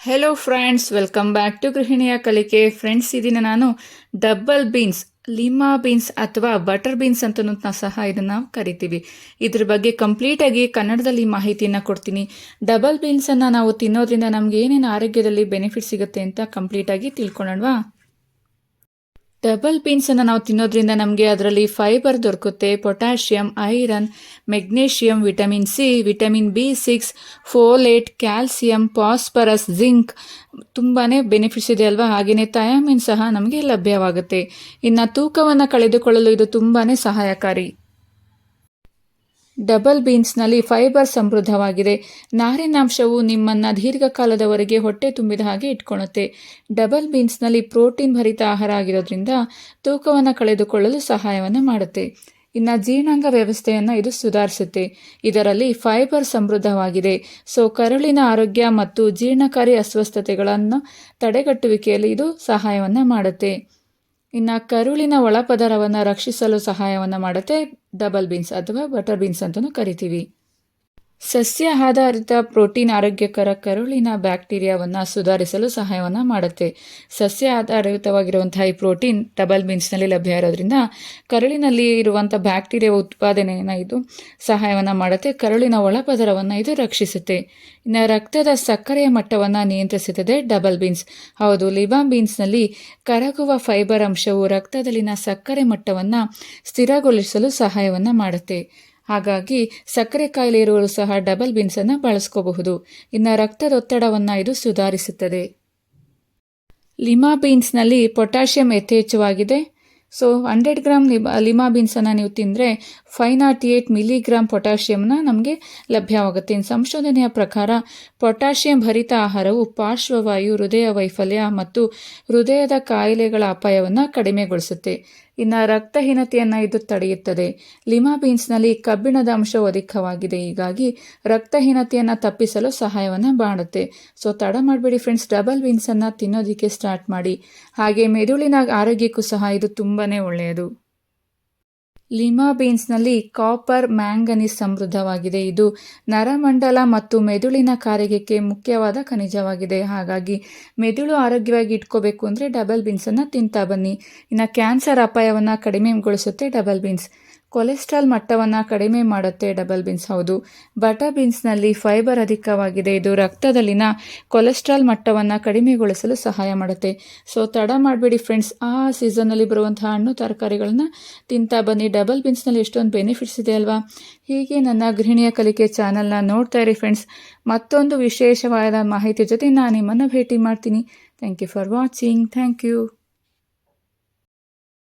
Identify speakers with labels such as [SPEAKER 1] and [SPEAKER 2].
[SPEAKER 1] Hello friends welcome back to ಗೃಹಿಣಿಯ ಕಲಿಕೆ friends ಇದೀನ ನಾನು ಡಬಲ್ ಬೀನ್ಸ್ ಲಿಮಾ ಬೀನ್ಸ್ ಅಥವಾ ಬಟರ್ ಬೀನ್ಸ್ ಅಂತಲೂ ಸಹ ಇದನ್ನು ಕರಿತೀವಿ. ಇದ್ರ ಬಗ್ಗೆ ಕಂಪ್ಲೀಟಾಗಿ ಕನ್ನಡದಲ್ಲಿ ಮಾಹಿತಿಯನ್ನು ಕೊಡ್ತೀನಿ. ಡಬಲ್ ಬೀನ್ಸನ್ನು ನಾವು ತಿನ್ನೋದ್ರಿಂದ ನಮಗೆ ಏನೇನು ಆರೋಗ್ಯದಲ್ಲಿ ಬೆನಿಫಿಟ್ ಸಿಗುತ್ತೆ ಅಂತ ಕಂಪ್ಲೀಟಾಗಿ ತಿಳ್ಕೊಳ್ಳೋಣವಾ? ಡಬಲ್ ಬೀನ್ಸನ್ನು ನಾವು ತಿನ್ನೋದ್ರಿಂದ ನಮಗೆ ಅದರಲ್ಲಿ fibre ದೊರಕುತ್ತೆ potassium iron magnesium vitamin C vitamin B six folate calcium phosphorus zinc ತುಂಬಾ ಬೆನಿಫಿಟ್ಸ್ ಇದೆ ಅಲ್ವಾ? ಹಾಗೆಯೇ ಥಯಾಮಿನ್ ಸಹ ನಮಗೆ ಲಭ್ಯವಾಗುತ್ತೆ. ಇನ್ನು ತೂಕವನ್ನು ಕಳೆದುಕೊಳ್ಳಲು ಇದು ತುಂಬಾ ಸಹಾಯಕಾರಿ. ಡಬಲ್ ಬೀನ್ಸ್ನಲ್ಲಿ ಫೈಬರ್ ಸಮೃದ್ಧವಾಗಿದೆ. ನಾರಿನಾಂಶವು ನಿಮ್ಮನ್ನು ದೀರ್ಘಕಾಲದವರೆಗೆ ಹೊಟ್ಟೆ ತುಂಬಿದ ಹಾಗೆ ಇಟ್ಕೊಳ್ಳುತ್ತೆ. ಡಬಲ್ ಬೀನ್ಸ್ನಲ್ಲಿ ಪ್ರೋಟೀನ್ ಭರಿತ ಆಹಾರ ಆಗಿರೋದ್ರಿಂದ ತೂಕವನ್ನು ಕಳೆದುಕೊಳ್ಳಲು ಸಹಾಯವನ್ನು ಮಾಡುತ್ತೆ. ಇನ್ನು ಜೀರ್ಣಾಂಗ ವ್ಯವಸ್ಥೆಯನ್ನು ಇದು ಸುಧಾರಿಸುತ್ತೆ. ಇದರಲ್ಲಿ ಫೈಬರ್ ಸಮೃದ್ಧವಾಗಿದೆ. ಸೊ, ಕರುಳಿನ ಆರೋಗ್ಯ ಮತ್ತು ಜೀರ್ಣಕಾರಿ ಅಸ್ವಸ್ಥತೆಗಳನ್ನು ತಡೆಗಟ್ಟುವಿಕೆಯಲ್ಲಿ ಇದು ಸಹಾಯವನ್ನು ಮಾಡುತ್ತೆ. ಇನ್ನು ಕರುಳಿನ ಒಳಪದರವನ್ನು ರಕ್ಷಿಸಲು ಸಹಾಯವನ್ನು ಮಾಡುತ್ತೆ. ಡಬಲ್ ಬೀನ್ಸ್ ಅಥವಾ ಬಟರ್ ಬೀನ್ಸ್ ಅಂತಲೂ ಕರಿತೀವಿ. ಸಸ್ಯ ಆಧಾರಿತ ಪ್ರೋಟೀನ್ ಆರೋಗ್ಯಕರ ಕರುಳಿನ ಬ್ಯಾಕ್ಟೀರಿಯಾವನ್ನು ಸುಧಾರಿಸಲು ಸಹಾಯವನ್ನು ಮಾಡುತ್ತೆ. ಸಸ್ಯ ಆಧಾರಿತವಾಗಿರುವಂತಹ ಈ ಪ್ರೋಟೀನ್ ಡಬಲ್ ಬೀನ್ಸ್ನಲ್ಲಿ ಲಭ್ಯ ಇರೋದ್ರಿಂದ ಕರುಳಿನಲ್ಲಿ ಇರುವಂಥ ಬ್ಯಾಕ್ಟೀರಿಯಾ ಉತ್ಪಾದನೆಯನ್ನು ಇದು ಸಹಾಯವನ್ನು ಮಾಡುತ್ತೆ. ಕರುಳಿನ ಒಳಪದರವನ್ನು ಇದು ರಕ್ಷಿಸುತ್ತೆ. ಇನ್ನು ರಕ್ತದ ಸಕ್ಕರೆಯ ಮಟ್ಟವನ್ನು ನಿಯಂತ್ರಿಸುತ್ತದೆ ಡಬಲ್ ಬೀನ್ಸ್. ಹೌದು ಲಿಬಾ ಬೀನ್ಸ್ನಲ್ಲಿ ಕರಗುವ ಫೈಬರ್ ಅಂಶವು ರಕ್ತದಲ್ಲಿನ ಸಕ್ಕರೆ ಮಟ್ಟವನ್ನು ಸ್ಥಿರಗೊಳಿಸಲು ಸಹಾಯವನ್ನು ಮಾಡುತ್ತೆ. ಹಾಗಾಗಿ ಸಕ್ಕರೆ ಕಾಯಿಲೆ ಇರುವವರು ಸಹ ಡಬಲ್ ಬೀನ್ಸನ್ನು ಬಳಸ್ಕೋಬಹುದು. ಇನ್ನು ರಕ್ತದೊತ್ತಡವನ್ನು ಇದು ಸುಧಾರಿಸುತ್ತದೆ. ಲಿಮಾ ಬೀನ್ಸ್ನಲ್ಲಿ potassium ಯಥೇಚ್ಛವಾಗಿದೆ. So, hundred gram lima lima ಬೀನ್ಸನ್ನು ನೀವು ತಿಂದರೆ ಫೈವ್ ನಾಟ್ ಏಯ್ಟ್ ಮಿಲಿಗ್ರಾಮ್ ಪೊಟ್ಯಾಷಿಯಮ್ನ ನಮಗೆ ಲಭ್ಯವಾಗುತ್ತೆ. ಇನ್ನು ಸಂಶೋಧನೆಯ ಪ್ರಕಾರ ಪೊಟ್ಯಾಷಿಯಂ ಭರಿತ ಆಹಾರವು ಪಾರ್ಶ್ವವಾಯು, ಹೃದಯ ವೈಫಲ್ಯ ಮತ್ತು ಹೃದಯದ ಕಾಯಿಲೆಗಳ ಅಪಾಯವನ್ನು ಕಡಿಮೆಗೊಳಿಸುತ್ತೆ. ಇನ್ನು ರಕ್ತಹೀನತೆಯನ್ನು ಇದು ತಡೆಯುತ್ತದೆ. ಲಿಮಾ ಬೀನ್ಸ್ನಲ್ಲಿ ಕಬ್ಬಿಣದ ಅಂಶ ಅಧಿಕವಾಗಿದೆ. ಹೀಗಾಗಿ ರಕ್ತಹೀನತೆಯನ್ನು ತಪ್ಪಿಸಲು ಸಹಾಯವನ್ನು ಮಾಡುತ್ತೆ ಸೊ ತಡ ಮಾಡಬೇಡಿ ಫ್ರೆಂಡ್ಸ್ ಡಬಲ್ ಬೀನ್ಸನ್ನು ತಿನ್ನೋದಕ್ಕೆ ಸ್ಟಾರ್ಟ್ ಮಾಡಿ. ಹಾಗೆ, ಮೆದುಳಿನ ಆರೋಗ್ಯಕ್ಕೂ ಸಹ ಇದು ತುಂಬಾ ಒಳ್ಳೆಯದು. ಲಿಮಾ ಬೀನ್ಸ್ನಲ್ಲಿ ಕಾಪರ್ ಮ್ಯಾಂಗನೀಸ್ ಸಮೃದ್ಧವಾಗಿದೆ. ಇದು ನರಮಂಡಲ ಮತ್ತು ಮೆದುಳಿನ ಕಾರ್ಯಕ್ಕೆ ಮುಖ್ಯವಾದ ಖನಿಜವಾಗಿದೆ. ಹಾಗಾಗಿ ಮೆದುಳು ಆರೋಗ್ಯವಾಗಿ ಇಟ್ಕೋಬೇಕು ಅಂದರೆ ಡಬಲ್ ಬೀನ್ಸನ್ನು ತಿಂತಾ ಬನ್ನಿ. ಇನ್ನು ಕ್ಯಾನ್ಸರ್ ಅಪಾಯವನ್ನು ಕಡಿಮೆಗೊಳಿಸುತ್ತೆ ಡಬಲ್ ಬೀನ್ಸ್. ಕೊಲೆಸ್ಟ್ರಾಲ್ ಮಟ್ಟವನ್ನು ಕಡಿಮೆ ಮಾಡುತ್ತೆ ಡಬಲ್ ಬೀನ್ಸ್. ಹೌದು, ಬಟರ್ ಬೀನ್ಸ್ನಲ್ಲಿ ಫೈಬರ್ ಅಧಿಕವಾಗಿದೆ. ಇದು ರಕ್ತದಲ್ಲಿನ ಕೊಲೆಸ್ಟ್ರಾಲ್ ಮಟ್ಟವನ್ನು ಕಡಿಮೆಗೊಳಿಸಲು ಸಹಾಯ ಮಾಡುತ್ತೆ. ಸೊ, ತಡ ಮಾಡಬೇಡಿ ಫ್ರೆಂಡ್ಸ್. ಆ ಸೀಸನ್ನಲ್ಲಿ ಬರುವಂತಹ ಹಣ್ಣು ತರಕಾರಿಗಳನ್ನ ತಿಂತಾ ಬನ್ನಿ. ಡಬಲ್ ಬೀನ್ಸ್ನಲ್ಲಿ ಎಷ್ಟೊಂದು ಬೆನಿಫಿಟ್ಸ್ ಇದೆ ಅಲ್ವಾ? ಹೀಗೆ ನನ್ನ ಗೃಹಿಣಿಯ ಕಲಿಕೆ ಚಾನಲ್ನ ನೋಡ್ತಾ ಇರಿ ಫ್ರೆಂಡ್ಸ್. ಮತ್ತೊಂದು ವಿಶೇಷವಾದ ಮಾಹಿತಿ ಜೊತೆ ನಾನು ನಿಮ್ಮನ್ನು ಭೇಟಿ ಮಾಡ್ತೀನಿ. Thank you for watching thank you